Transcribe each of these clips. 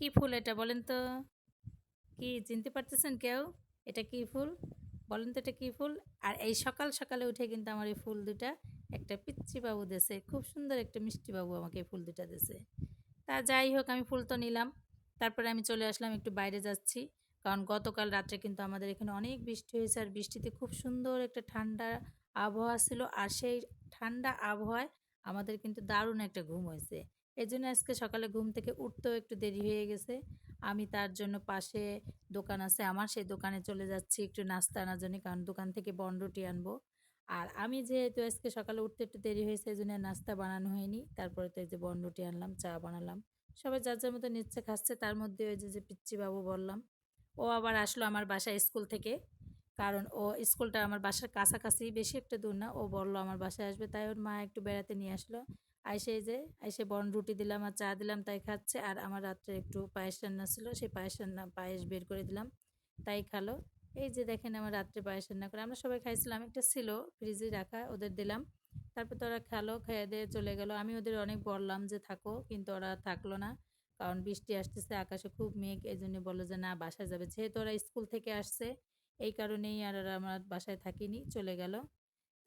কি ফুল এটা বলেন তো? কি চিনতে পারতেছেন কেউ? এটা কি ফুল? বলেন তো এটা কি ফুল? আর এই সকাল সকালে উঠে কিন্তু আমার এই ফুল দুটা একটা পিচ্ছি বাবু দেশে খুব সুন্দর একটা মিষ্টি বাবু আমাকে ফুল দুটা দেছে তা যাই হোক, আমি ফুল তো নিলাম। তারপরে আমি চলে আসলাম, একটু বাইরে যাচ্ছি। কারণ গতকাল রাত্রে কিন্তু আমাদের এখানে অনেক বৃষ্টি হয়েছে, আর বৃষ্টিতে খুব সুন্দর একটা ঠান্ডা আবহাওয়া ছিল। আর সেই ঠান্ডা আবহাওয়ায় আমাদের কিন্তু দারুণ একটা ঘুম হয়েছে। এই জন্য আজকে সকালে ঘুম থেকে উঠতেও একটু দেরি হয়ে গেছে। আমি তার জন্য পাশে দোকান আছে আমার, সেই দোকানে চলে যাচ্ছি একটু নাস্তা আনার জন্য, কারণ দোকান থেকে বনরুটি আনব। আর আমি যেহেতু আজকে সকালে উঠতে একটু দেরি হয়েছে, এই জন্য নাস্তা বানানো হয়নি। তারপরে তো এই যে বনরুটি আনলাম, চা বানালাম। সবাই যার যার মতো নিচ্ছে খাচ্ছে, তার মধ্যে ওই যে যে পিচ্ছি বাবু বললাম, ও আবার আসলো আমার বাসায় স্কুল থেকে। কারণ ও স্কুলটা আমার বাসার কাছাকাছি, বেশি একটা দূর না, ও বলল আমার বাসায় আসবে, তাই ওর মা একটু বেড়াতে নিয়ে আসলো। আইসে যে আইসে বন রুটি দিলাম আর চা দিলাম, তাই খাচ্ছে। আর আমার রাত্রে একটু পায়েস রান্না ছিল, সেই পায়েস রান্না পায়েস বের করে দিলাম, তাই খালো। এই যে দেখেন আমার রাত্রে পায়েস রান্না করে, আমরা সবাই খাইছিলাম, একটা ছিল ফ্রিজে রাখা, ওদের দিলাম। তারপর তো ওরা খেলো খেয়ে দিয়ে চলে গেল। আমি ওদের অনেক বললাম যে থাকো, কিন্তু ওরা থাকল না, কারণ বৃষ্টি আসতেছে, আকাশে খুব মেঘ এই জন্য বলল যে না, বাসায় যাবে। যেহেতু ওরা স্কুল থেকে আসছে, এই কারণেই আর ওরা আমার বাসায় থাকিনি, চলে গেল।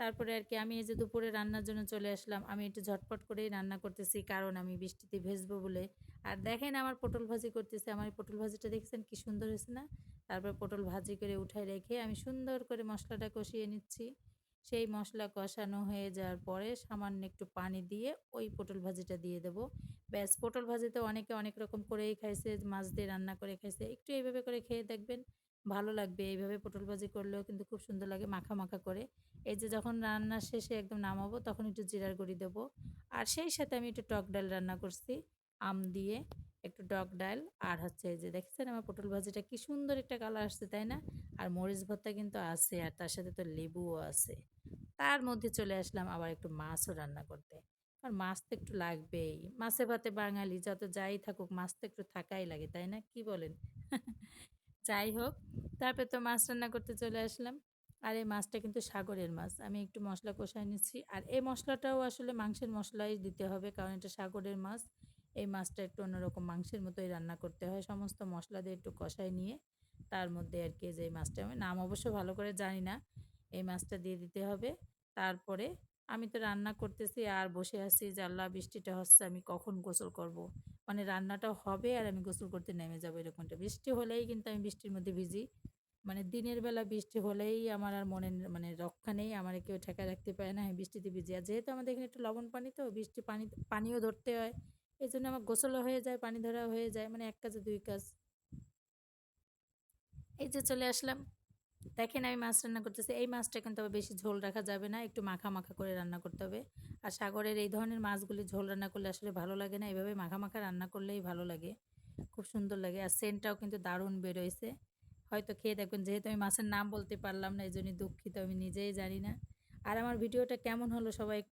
তারপরে আর কি আমি এই যে দুপুরে রান্নার জন্য চলে আসলাম, আমি একটু ঝটপট করেই রান্না করতেছি, কারণ আমি বৃষ্টিতে ভেজবো বলে। আর দেখেন আমার পটল ভাজি করতেছে, আমার পটল ভাজিটা দেখছেন কি সুন্দর হয়েছে না? তারপর পটল ভাজি করে উঠায় রেখে আমি সুন্দর করে মশলাটা কষিয়ে নিচ্ছি। সেই মশলা কষানো হয়ে যাওয়ার পরে সামান্য একটু পানি দিয়ে ওই পটল ভাজিটা দিয়ে দেবো। ব্যাস, পটল ভাজিতে অনেকে অনেক রকম করেই খাইছে, মাছ দিয়ে রান্না করে খাইছে, একটু এইভাবে করে খেয়ে দেখবেন ভালো লাগবে। এইভাবে পটল ভাজি করলেও কিন্তু খুব সুন্দর লাগে মাখা মাখা করে। এই যে যখন রান্না শেষে একদম নামাবো তখন একটু জিরার গুঁড়ি দেবো। আর সেই সাথে আমি একটু টক ডাল রান্না করছি, আম দিয়ে একটু টক ডাল। আর হচ্ছে এই যে দেখছেন আমার পটল ভাজিটা কি সুন্দর একটা কালার আসছে, তাই না? আর মরিচ ভর্তা কিন্তু আছে আর তার সাথে তো লেবুও আছে। তার মধ্যে চলে আসলাম আবার একটু মাছও রান্না করতে। আর মাছ তো একটু লাগবেই। মাছে ভাতে বাঙালি, যত যাই থাকুক মাছ তো একটু থাকাই লাগে, তাই না? কি বলেন? যাই হোক, তারপরে তো মাছ রান্না করতে চলে আসলাম। আর এই মাছটা কিন্তু সাগরের মাছ, আমি একটু মশলা কষাই নিচ্ছি। আর এই মশলাটাও আসলে মাংসের মশলাই দিতে হবে, কারণ এটা সাগরের মাছ। এই মাছটা একটু অন্যরকম মাংসের মতোই রান্না করতে হয়, সমস্ত মশলা দিয়ে একটু কষাই নিয়ে তার মধ্যে আর কি যে মাছটা। আমি নাম অবশ্য ভালো করে জানি না, এই মাছটা দিয়ে দিতে হবে। তারপরে আমি তো রান্না করতেছি আর বসে আছি আল্লাহ, বৃষ্টিটা হচ্ছে, আমি কখন গোসল করব। মানে রান্নাটা হবে আর আমি গোসল করতে নেমে যাব এরকমটা। বৃষ্টি হলেই কিন্তু আমি বৃষ্টির মধ্যে ভিজি। মানে দিনের বেলা বৃষ্টি হলেই আমার আর মনে মানে রক্ষা নেই, আমার কেউ ঠেকা রাখতে পারে না, আমি বৃষ্টিতে ভিজি। আর যেহেতু আমাদের এখানে একটু লবণ পানি, তো বৃষ্টি পানি, পানিও ধরতে হয়। এই জন্য আমার গোসলও হয়ে যায়, পানি ধরা হয়ে যায় মানে এক কাজে, দুই কাজ। এই যে চলে আসলাম। দেখেন আমি মাছ রান্না করতেছি। এই মাছটা কিন্তু আবার বেশি ঝোল রাখা যাবে না, একটু মাখা মাখা করে রান্না করতে হবে। আর সাগরের এই ধরনের মাছগুলি ঝোল রান্না করলে আসলে ভালো লাগে না, এভাবে মাখা মাখা রান্না করলেই ভালো লাগে। খুব সুন্দর লাগে, আর সেন্টটাও কিন্তু দারুণ বেরোয়ছে। হয়তো খেয়ে দেখবেন, যেহেতু আমি মাছের নাম বলতে পারলাম না, এই জন্যই দুঃখিত, আমি নিজেই জানি না। আর আমার ভিডিওটা কেমন হলো সবাই